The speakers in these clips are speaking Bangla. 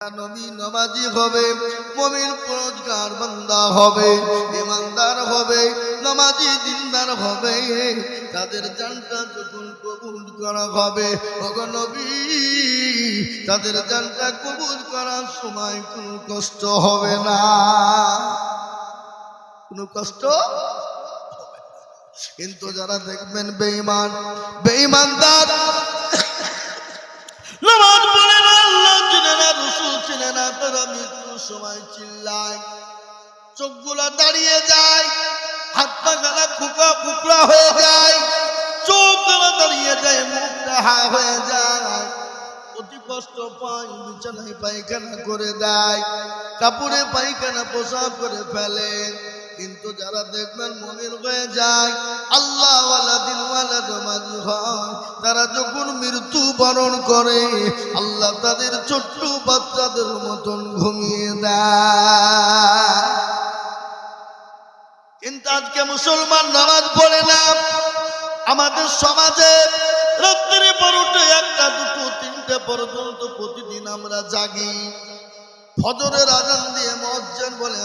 নবী নমাজি হবে, মমিন পরোজগার বান্দা হবে ইমানদার হবে, নমাজি দিনদার হবে। তাদের জানটা যখন কবুল করা হবে, ওগো নবী, তাদের জানটা কবুল করার সময় কোনো কষ্ট হবে না। কোনো কষ্ট কিন্তু যারা দেখবেন বেঈমান, বেঈমানদার রসুল আপনারা মৃত্যুর সময় চিল্লায়। চোখগুলো দাঁড়িয়ে যায় হাত পা গালা ফুকা ফুকড়া হয়ে যায় চোখ গালা দাঁড়িয়ে যায়, মুখটা হা হয়ে যায়। অতি কষ্ট পায়, বিছানায় পায়খানা করে দেয়, কাপড়ে পায়খানা পোশাক করে ফেলে। কিন্তু যারা দেখবেন মমিন হয়ে যায় আল্লাহ দিনওয়ালা নমাজি হয়, তারা যখন মৃত্যু বরণ করে, আল্লাহ তাদের ছোট্ট বাচ্চাদের মতন ঘুমিয়ে দেয়। কিন্তু আজকে মুসলমান নামাজ পড়ে না। আমাদের সমাজে রাত্রি পরোটে একটা, দুটো, তিনটে পর্যন্ত প্রতিদিন আমরা জাগি। ফজরের আজান দিয়ে মজ্জান বলে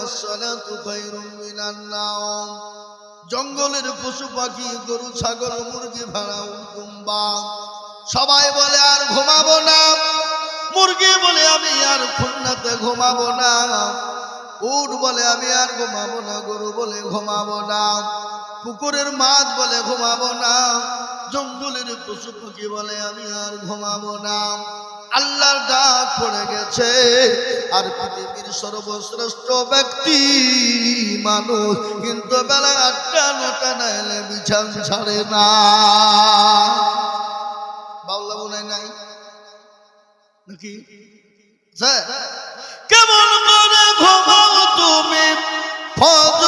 জঙ্গলের পশু পাখি, গরু, ছাগল, মুরগি ভেড়া সবাই বলে, আর ঘুমাবো না। মুরগি বলে, আমি আর খুলনাতে ঘুমাবো না। উট বলে, আমি আর ঘুমাবো না। গরু বলে, ঘুমাবো না। পুকুরের মাছ বলে, ঘুমাবো না। জঙ্গলের পশু পাখি বলে, আমি আর ঘুমাবো না। আল্লাহর ডাক পড়ে গেছে। আর পৃথিবীর সর্বশ্রেষ্ঠ ব্যক্তি মানুষ কিন্তু বেলা আটটা, নটা না এলে বিছান ছাড়ে না। বাউলা মনে নাই? নাকি? কেমন করে ঘুমাও তুমি? ফজর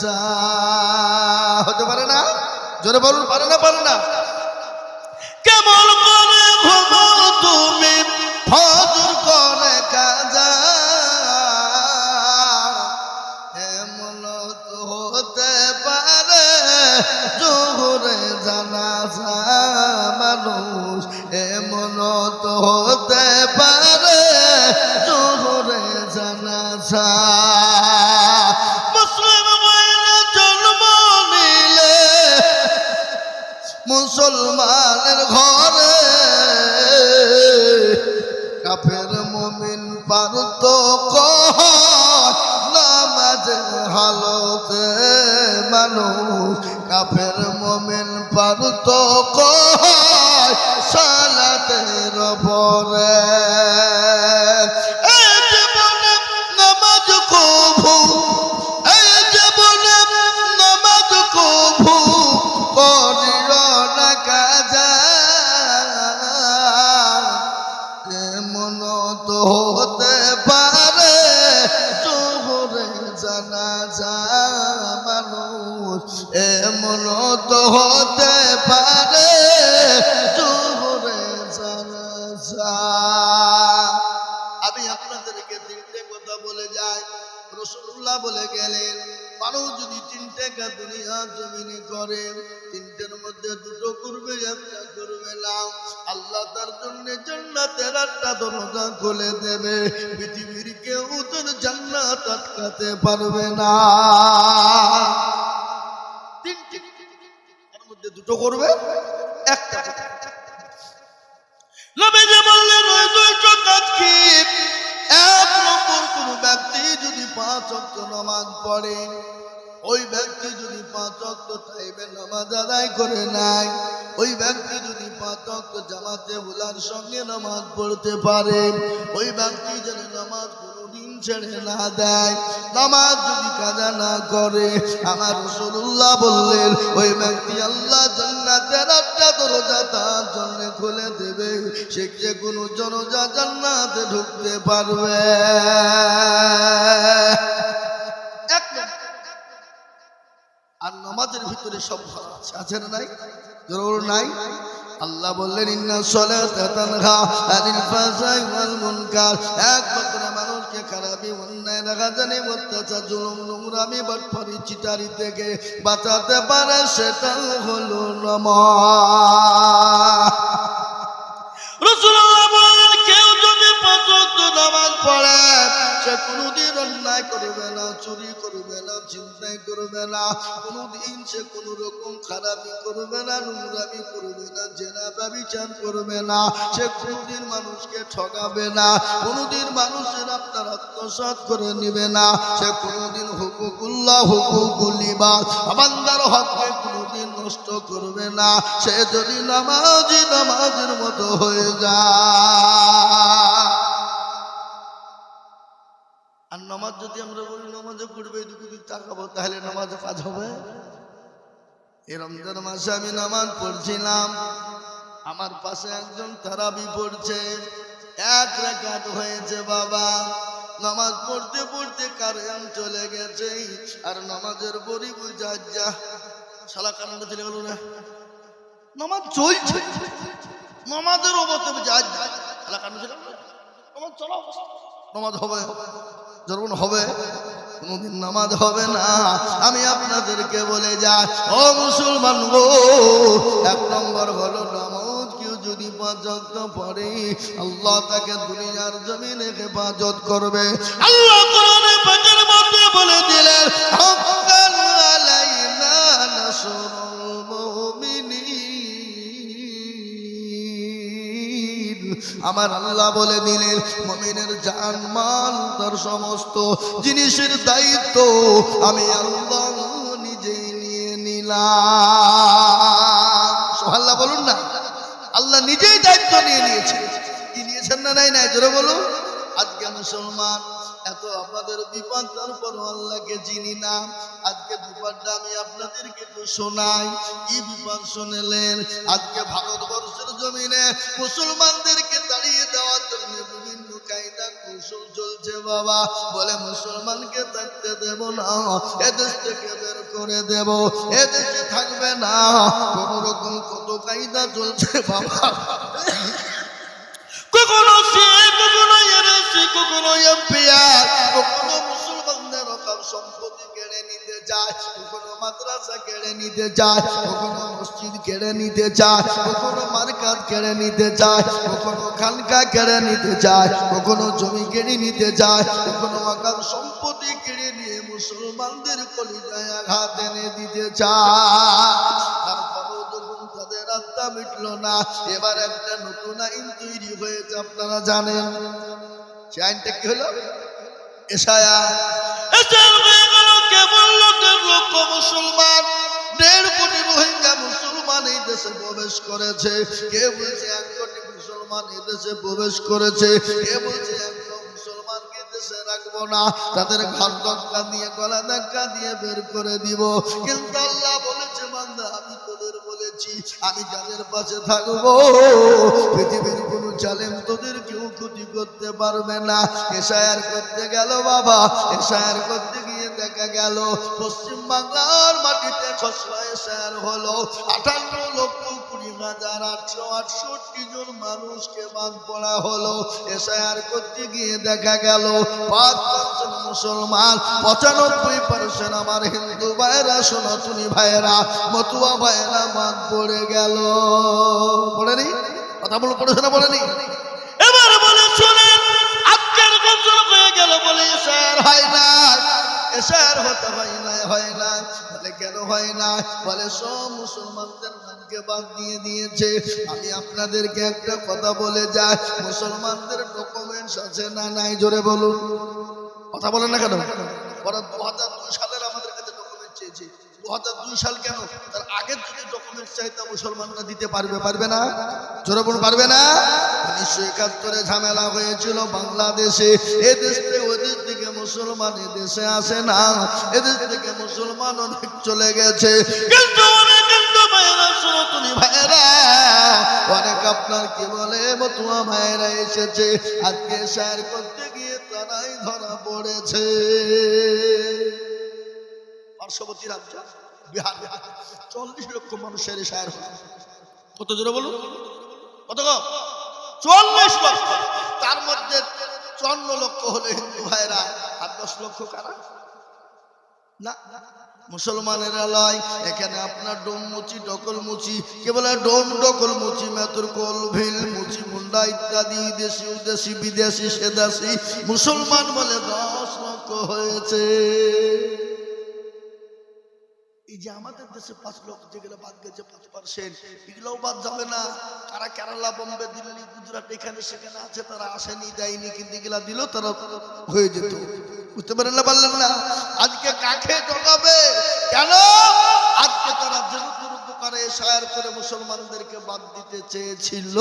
যা হতে পারে না? জোরে বলুন পারে না পারে না। কেমন করে মুসলমানের ঘরে। কাফের মমিন পারত নামাজের হালতে মানুষ। কাফের মমিন পারত গেলেন মানুষ যদি তিনটে কাজ দুনিয়া জমিনে করে তিনটের মধ্যে দুটো করবে একটা করবে না আল্লাহ তার জন্য জান্নাতের একটা দরজা খুলে দেবে পৃথিবীর কেউ তোর জান্নাত আটকাতে পারবে না তিনটে মধ্যে দুটো করবে একটা পাঁচ অক্ত নামাজ পড়ে। ওই ব্যক্তি যদি পাঁচ অক্ত টাইমে নামাজ আদায় করে নাই ওই ব্যক্তি যদি পাঁচ অক্ত জামাতে হুলার সঙ্গে নামাজ পড়তে পারে, ওই ব্যক্তি যদি নামাজ ছেড়ে না দেয়। নামাজ যদি কাজা না করে, আমার রসুল্লাহ বললেন, ওই ব্যক্তি আল্লাহ জান্নাতের একটা দরজা তার জন্য খুলে দেবে। সে যে কোনো জনজা জান্নাতে ঢুকতে পারবে। আর নামাজের ভিতরে সব ভালো আছে আছে না নাই? জরুর নাই? আল্লাহ বললেন, ইন্না সলাতা তানহা আনিল ফাহশাই ওয়াল মুনকার। এক বছরে মানুষকে খারাপি, অন্যায়, রাগাজানি, অত্যাচার, জুলুম, নোংরামি বাটপারি চিটারি থেকে বাঁচাতে পারে সেটা হলো নামাজ। রসুল্লাহ বলেন, কেউ যদি পাঁচ ওয়াক্ত নামাজ পড়ে সে কোনোদিন অন্যায় করবে না, চুরি করবে না চিন্তাই করবে না। কোনোদিন সে কোনো রকম খারাপি করবে না, নোংরামি করবে না জেনা ব্যবচার করবে না। সে কোনোদিন মানুষকে ঠকাবে না, কোনোদিন মানুষের আপনার আত্মসাৎ করে নিবে না। সে কোনোদিন হুকুকুল্লাহ হুকুকুলিবা আমান্দার হককে কোনোদিন নষ্ট করবে না। সে যদি নামাজি, নামাজের মতো হয়ে যায়। আর নামাজ যদি আমরা বলি নামাজে পড়বে ওদিক তাকাবো, তাহলে নামাজে কাজ হবে? এই রমজান মাসে আমি নামাজ পড়ছিলাম। আমার পাশে একজন তারাবি পড়ছে। এক রেখাত হয়েছে বাবা। নামাজ পড়তে পড়তে কারেন্ট চলে গেছে। আর নামাজের বড়ি বুঝা যা। শালা কারেন্ট চলে গেল না? নামাজ চলছে। নামাজের অবস্থা যা যা। শালা কারেন্ট চলে গেল নামাজ চলা নামাজ হবে। যখন হবে, কোনদিন নামাজ হবে না। আমি আপনাদেরকে বলে যাই, ও মুসলমান গো, এক নম্বর হলো নামাজ কেউ যদি পাঁচক্ত পড়ে আল্লাহ তাকে দুনিয়ার জমিনে হেফাজত করবে। আল্লাহ কোরআনে পাকের মধ্যে বলে দিলেন আমার আল্লাহ বলে দিলেন, মমিনের জান মাল তার সমস্ত জিনিসের দায়িত্ব আমি আল্লাহ নিজেই নিয়ে নিলাম। সোহাল্লাহ বলুন না। আল্লাহ নিজেই দায়িত্ব নিয়ে নিয়েছে। কি নিয়েছেন না নাই নাই, জোরে বলুন। আজকে মুসলমান, এত আপনাদের বিপদ তারপর আল্লাহকে চিনি না। আজকে ভারতবর্ষের জমিনে মুসলমানদেরকে দাঁড়িয়ে দেওয়ার জন্য বিভিন্ন কায়দা কৌশল চলছে বাবা। বলে মুসলমানকে থাকতে দেব না, এদেশ থেকে বের করে দেব। এদেশে থাকবে না, কোন রকম কত কায়দা চলছে বাবা। কখনো সে কখনো এনএসসি কখনো কখনো মুসলমানদের সম্পত্তি চায় কখনো মাদ্রাসা কেড়ে নিতে চায় কখনো মসজিদ কেড়ে নিতে চায় কখনো মার্কাত কেড়ে নিতে চায় কখনো খানকা কেড়ে নিতে চায় কখনো জমি কেড়ে নিতে চায় কখনো আকার সম্পত্তি কেড়ে নিয়ে মুসলমানদের কলিজায় আঘাত এনে দিতে চায়। তাদের আত্মা না, এবার একটা নতুন আইন তৈরি হয়েছে, আপনারা জানেন। সে আইনটা কি হলো? এসায়া হয়ে গেল কেবল লোকের মুসলমান। দেড় কোটি রোহিঙ্গা মুসলমান এই দেশে প্রবেশ করেছে। কে বলছে এক কোটি মুসলমান এই দেশে প্রবেশ করেছে? কে বলছে রাখব না? তাদের ঘর ধাক্কা দিয়ে গলা ধাক্কা দিয়ে বের করে দিব। কিন্তু আল্লাহ বলেছে, বান্দা, আমি তোদের বলেছি, আমি যাদের পাশে থাকব, পৃথিবীর জালেম তোদের কেউ ক্ষতি করতে পারবে না। এসায়ার করতে গেল বাবা এসায়ার করতে গিয়ে দেখা গেল, পশ্চিম বাংলার মাটিতে খসড়া এসায়ার হলো। আটান্ন লক্ষ কুড়ি হাজার আটশো আটষট্টি জন মানুষকে বাদ পড়া হলো। এসায়ার করতে গিয়ে দেখা গেল, পাঁচ পার্সেন্ট মুসলমান, পঁচানব্বই পার্সেন্ট আমার হিন্দু ভাইরা সনাতনী ভাইরা মতুয়া ভাইরা বাদ পড়ে গেল। পড়েনি? কথা বলো না বলেনি? এবার বলে শুনেন, আজকের গোসল হয়ে গেল বলে স্যার হয় না। এসার হতে হয় না হয় না, বলে কেন হয় না? বলে সব মুসলমানদের নামকে বাদ দিয়ে দিয়েছে। আমি আপনাদেরকে একটা কথা বলে যাই, মুসলমানদের ডকুমেন্টস আছে না নাই? জোরে বলুন। কথা বলেন না কেন? ওরা দু হাজার দু দুই সাল কেন? তার আগের যদি ডকুমেন্ট চাইতে মুসলমানরা দিতে পারবে পারবে না? জোরে বলুন, পারবে না? উনিশশো একাত্তরে ঝামেলা হয়েছিল বাংলাদেশে। এ দেশ থেকে ওই দেশ থেকে মুসলমান এ দেশে আসে না। এদেশ থেকে মুসলমান অনেক চলে গেছে। কিন্তু অনেক আপনার কি বলে, মতুয়া ভাইয়েরা এসেছে। আজকে শায়ের করতে গিয়ে তারাই ধরা পড়েছে। পার্শ্ববর্তী রাজ্য, বিহার চল্লিশ লক্ষ মানুষের হল কত জোরে বলুন? কত চল্লিশ লক্ষ। তার মধ্যে চন্ন লক্ষ হলো হিন্দু ভাইরা আর দশ লক্ষ কারা? না, মুসলমানেরা লয় এখানে আপনার ডোম মুচি, ডকল মুচি, কে বলে ডোম, ডকল মুচি, মেতুর কল, ভিল মুচি, মুন্ডা ইত্যাদি, দেশি উদেশি বিদেশি সেদাসি মুসলমান বলে দশ লক্ষ হয়েছে। যে আমাদের দেশে পাঁচ লক্ষ যেগুলো বাদ গেছে পাঁচ পার্সেন্ট, এগুলোও বাদ যাবে না। তারা কেরালা, বোম্বে, দিল্লি, গুজরাট, এখানে সেখানে আছে, তারা আসেনি, দেয়নি, কিন্তু এগুলা দিলেও তারা হয়ে যেত। বুঝতে পারেন না, পারলেন না? আজকে কাকে ঠকাবে? কেন? আজকে তারা যেরকম উপকারে সায়ার করে মুসলমানদেরকে বাদ দিতে চেয়েছিল।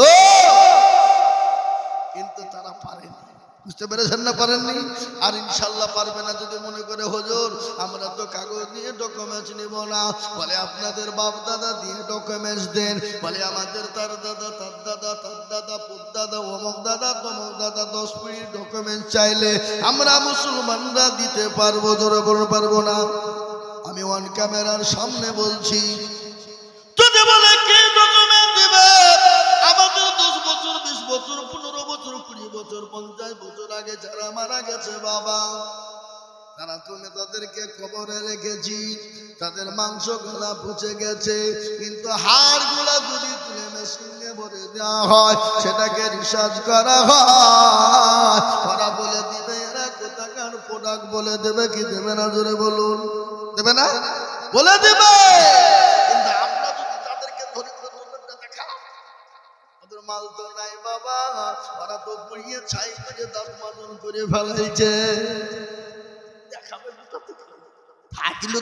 কিন্তু তারা পারেনি। বুঝতে পেরেছেন না পারেননি? আর ইনশাল্লাহ পারবে না যদি মনে করে, হজুর, আমরা তো কাগজ নিয়ে ডকুমেন্টস নিব না। বলে, আপনাদের বাপ দাদা দিয়ে ডকুমেন্টস দেন। বলে, আমাদের তার দাদা তার দাদা তার দাদা, পুত দাদা, অমুক দাদা, তমক দাদা, দশ পিড়ির ডকুমেন্টস চাইলে আমরা মুসলমানরা দিতে পারব, ধরে বলতে পারব না। আমি ওয়ান ক্যামেরার সামনে বলছি, যদি বলে কি ডকুমেন্ট বছর, পনেরো বছর, কুড়ি বছর, পঞ্চাশ বছর আগে যারা মারা গেছে বাবা, তারা তুমি তাদেরকে কবরে রেখেছি, তাদের মাংসগুলা পুচে গেছে, কিন্তু হাড়গুলা যদি তুলে মেশিনে ভরে দেওয়া হয়, সেটাকে রিসার্চ করা হয়। ওরা বলে দিবে, এরা কোথাকার প্রোডাক্ট বলে দেবে, কি দেবে না? জোরে বলুন। দেবে না? বলে দেবে কিন্তু আমরা যদি তাদেরকে ধরে ধরে ধরে দেখা ওদের মাল তো নাই বাবা। ওরা তো ছাই করে করে ফেলাইছে।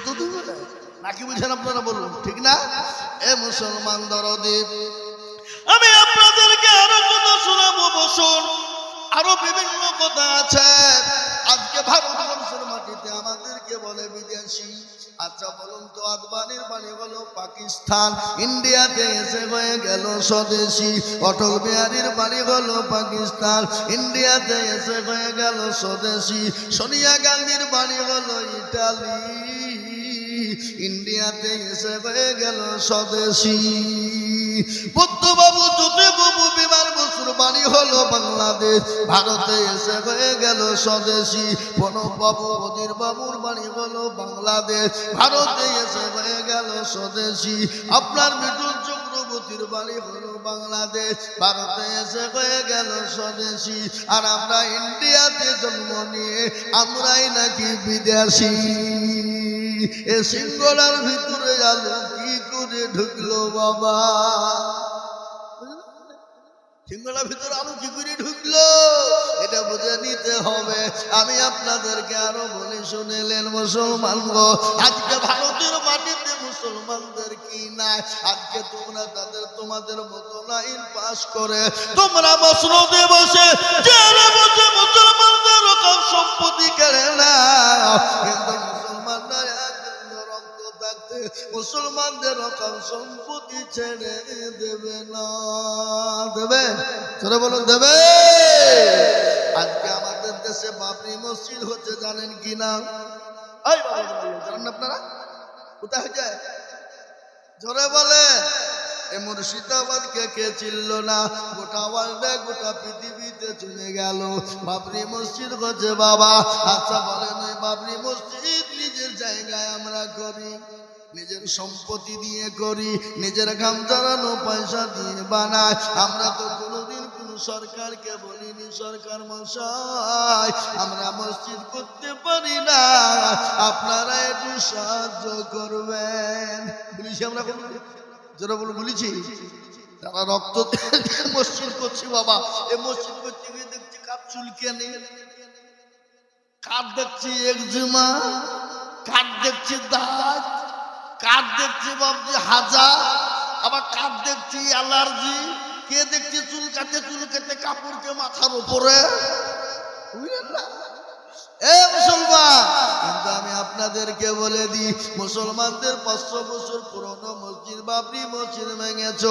তো নাকি বুঝেন আপনারা বলুন, ঠিক না? এ মুসলমান দরদীপ আমি আপনাদেরকে আরও কথা শোনাবো, বসুন। আরও বিভিন্ন কথা আছে। আজকে ভারতবর্ষের আচ্ছা বলুন তো, আদবানির বাড়ি হলো পাকিস্তান। ইন্ডিয়াতে এসে হয়ে গেল স্বদেশি। অটল বিহারীর বাড়ি হলো পাকিস্তান। ইন্ডিয়াতে এসে হয়ে গেল স্বদেশি। সোনিয়া গান্ধীর বাড়ি হলো ইটালি। ইন্ডিয়াতে এসে হয়ে গেল স্বদেশি। বুদ্ধবাবু, জ্যোতিবাবু বাংলাদেশ ভারতে এসে হয়ে গেল স্বদেশি। প্রণববাবু অধীর বাবুর বাড়ি হলো বাংলাদেশ। ভারতে এসে হয়ে গেল স্বদেশি। আপনার মৃদুল চক্রবর্তীর বাড়ি হলো বাংলাদেশ। ভারতে এসে হয়ে গেল স্বদেশি। আর আমরা ইন্ডিয়াতে জন্ম নিয়ে আমরাই নাকি বিদেশি। এ সিঙ্গলার ভিতরে আলো কি করে ঢুকলো বাবা? সিঙ্গলার ভিতরে আলো ঢুকলো। এটা বুঝে নিতে হবে। আমি আপনাদেরকে আরও বলে, শুনেলেন মুসলমান গো, আজকে ভারতের মাটিতে মুসলমানদের কি নাই? আজকে তোমরা তাদের, তোমাদের মতো লাইন পাস করে তোমরা মসনদে বসে মুসলমানদের রকম সম্পত্তি কেড়ে না থাকতে মুসলমানদের রকম সম্পত্তি ছেড়ে দেবে না। দেবে? ছেড়ে বলুন, দেবে? আজকে আমাদের দেশে বাবরি মসজিদ হচ্ছে, জানেন কি না জানেন আপনারা? কোথায় হয়ে যায় জোরে বলে এ মুর্শিদাবাদ কে কে চিনল না? গোটা ওয়ার্ল্ডে, গোটা পৃথিবীতে চলে গেল। বাবরি মসজিদ হচ্ছে বাবা। আচ্ছা বলেন বাবরি মসজিদ নিজের জায়গায় আমরা করি। সম্পত্তি দিয়ে করি, নিজের ঘাম জড়ানো পয়সা দিয়ে বানাই। আমরা তো কোনোদিন কোন সরকারকে বলিনি, সরকার মশাই আমরা মসজিদ করতে পারি না। আপনারা একটু সাহায্য করবেন। বলিছি আমরা যারা বলে বলেছি। তারা রক্ত মসজিদ করছি বাবা এই মসজিদ করতে গিয়ে দেখছি কাপ চুলকে নেই। কার দেখছি একজিমা কার দেখছি দাঁত কার দেখছি বাবজি হাজা আবার কার দেখছি? অ্যালার্জি। কে দেখছি? চুলকাতে চুলকাতে কাপড়কে মাথার উপরে। বুঝলেন না? এ মুসলমান, কিন্তু আমি আপনাদেরকে বলে দিই, মুসলমানদের পাঁচশো বছর পুরনো মসজিদ বাবরি মসজিদ ভেঙেছ,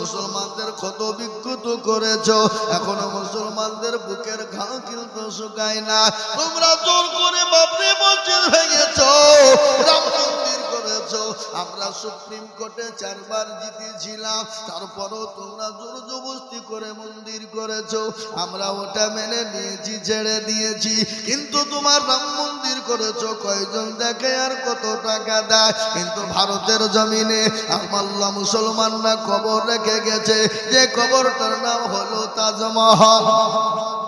মুসলমানদের ক্ষত বিক্ষত করেছ, এখনও মুসলমানদের বুকের ঘাও কিন্তু শুকায় না। তোমরা জোর করে বাবরি মসজিদ ভেঙেছ। আমরা সুপ্রিম কোর্টে চারবার জিতেছিলাম, তারপরও তোমরা জোর জবস্তি করে মন্দির করেছ। আমরা ওটা মেনে নিয়েছি, ছেড়ে দিয়েছি। কিন্তু তোমার রাম মন্দির করেছ, কয়জন দেখে আর কত টাকা দেয়? কিন্তু ভারতের জমিনে আমাল্লা মুসলমানরা কবর রেখে গেছে। যে কবরটার নাম হলো তাজমহল।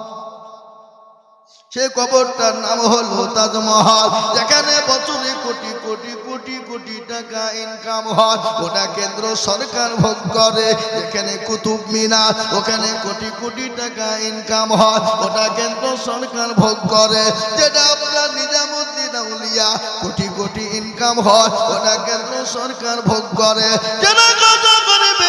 সে কবরটার নাম হলো তাজমহল। যেখানে বছরে কোটি কোটি কোটি কোটি টাকা ইনকাম হয়। ওটা কেন্দ্র সরকার ভোগ করে। যেখানে কুতুব মিনার, ওখানে কোটি কোটি টাকা ইনকাম হয়। ওটা কেন্দ্র সরকার ভোগ করে। যেটা আপনার নিজামুদ্দিন আউলিয়া কোটি কোটি ইনকাম হয়। ওটা কেন্দ্র সরকার ভোগ করে। যেটা কথা করবে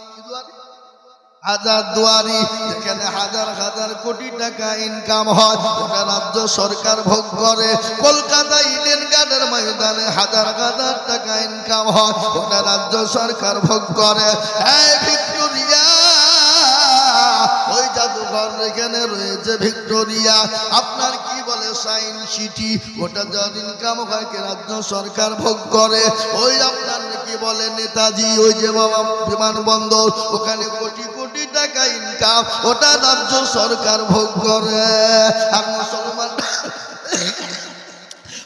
হাজার দুয়ারি, যেখানে হাজার হাজার কোটি টাকা ইনকাম হয় রাজ্য সরকার ভোগ করে। কলকাতা ইডেন গার্ডের ময়দানে হাজার হাজার টাকা ইনকাম হয় রাজ্য সরকার ভোগ করে। ভিক্টোরিয়া, ওই জাদুঘর এখানে রয়েছে ভিক্টোরিয়া, আপনার সাইন সিটি ওটা যার ইনকাম হয় রাজ্য সরকার ভোগ করে। ওই আপনার কি বলে নেতাজি, ওই যে বাবা বিমানবন্দর ওখানে কোটি কোটি টাকা ইনকাম ওটা রাজ্য সরকার ভোগ করে। আর মুসলমান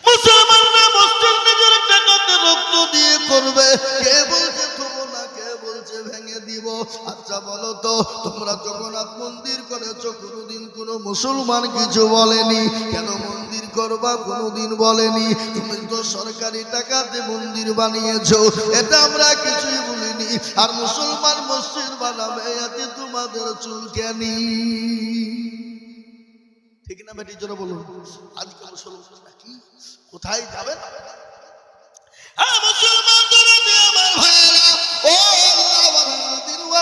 মুসলমানরা মসজিদ নিজের টাকাতে রক্ত দিয়ে করবে। কে বলছে আচ্ছা বলো তো তোমরা জগন্নাথ মন্দির করেছ কোনোদিন কোনো মুসলমান কিছু বলেনি। কেন মন্দির করবা কোনোদিন বলেনি। তুমি তো সরকারি টাকাতে মন্দির বানিয়েছো এটা আমরা কিছুই বলিনি। আর মুসলমান মসজিদ বানাবে এতে তোমাদের চুলকানি ঠিক না বেটি জোরে বলুন। আজকে মুসলমানরা কি? কোথায় যাবেন হ্যাঁ, মুসলমানদের দিয়ে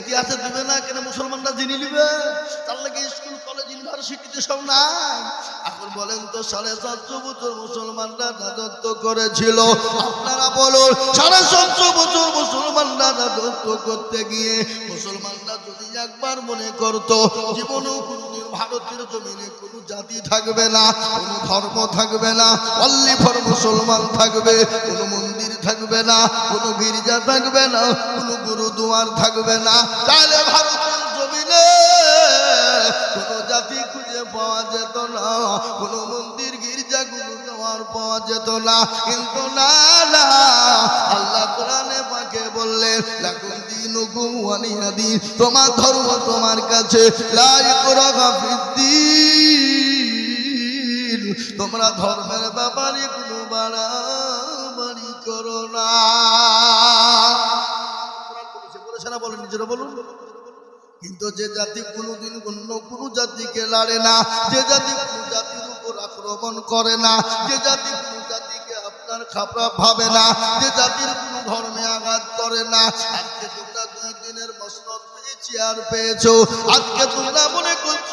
ইতিহাসে দিবে না কেন মুসলমানরা নিবে? তার লাগে স্কুল, কলেজ, ইউনিভার্সিটিতে সব নাই। এখন বলেন তো, সাড়ে সাতশো বছর মুসলমানরা রাজত্ব করেছিল। আপনারা বলুন, সাড়ে সাতশো বছর মুসলমানরা রাজত্ব করতে গিয়ে মুসলমানরা যদি একবার মনে করতো, জীবনেও কোনদিন ভারতের জমিনে কোনো জাতি থাকবে না, কোনো ধর্ম থাকবে না অল্লি ফর মুসলমান থাকবে, কোনো মন্দির থাকবে না, কোনো গির্জা থাকবে না, কোনো গুরুদুয়ার থাকবে না। তাহলে ভারতের জমিনে কোনো জাতি খুঁজে পাওয়া যেত না, কোনো মন্দির গির্জা গুরুদুয়ার পাওয়া যেত না। কিন্তু না আল্লাহ কোরআনে পাকে বললেন তোমার ধর্ম তোমার কাছে। তোমরা ধর্মের ব্যাপারে কোনো বাড়াবাড়ি করো না। বলেছে না বলেন, নিজেরা বলুন। কিন্তু যে জাতি কোনোদিন অন্য কোনো জাতিকে লাড়ে না। যে জাতি কোনো জাতির আক্রমণ করে না। যে জাতি কোনো জাতিকে আপনার খাপড়া ভাবে না, যে জাতির কোনো ধর্মে আঘাত করে না। আজকে তোমরা দুই দিনের মসনদ পেয়েছি আর পেয়েছ। আজকে তোমরা মনে করছ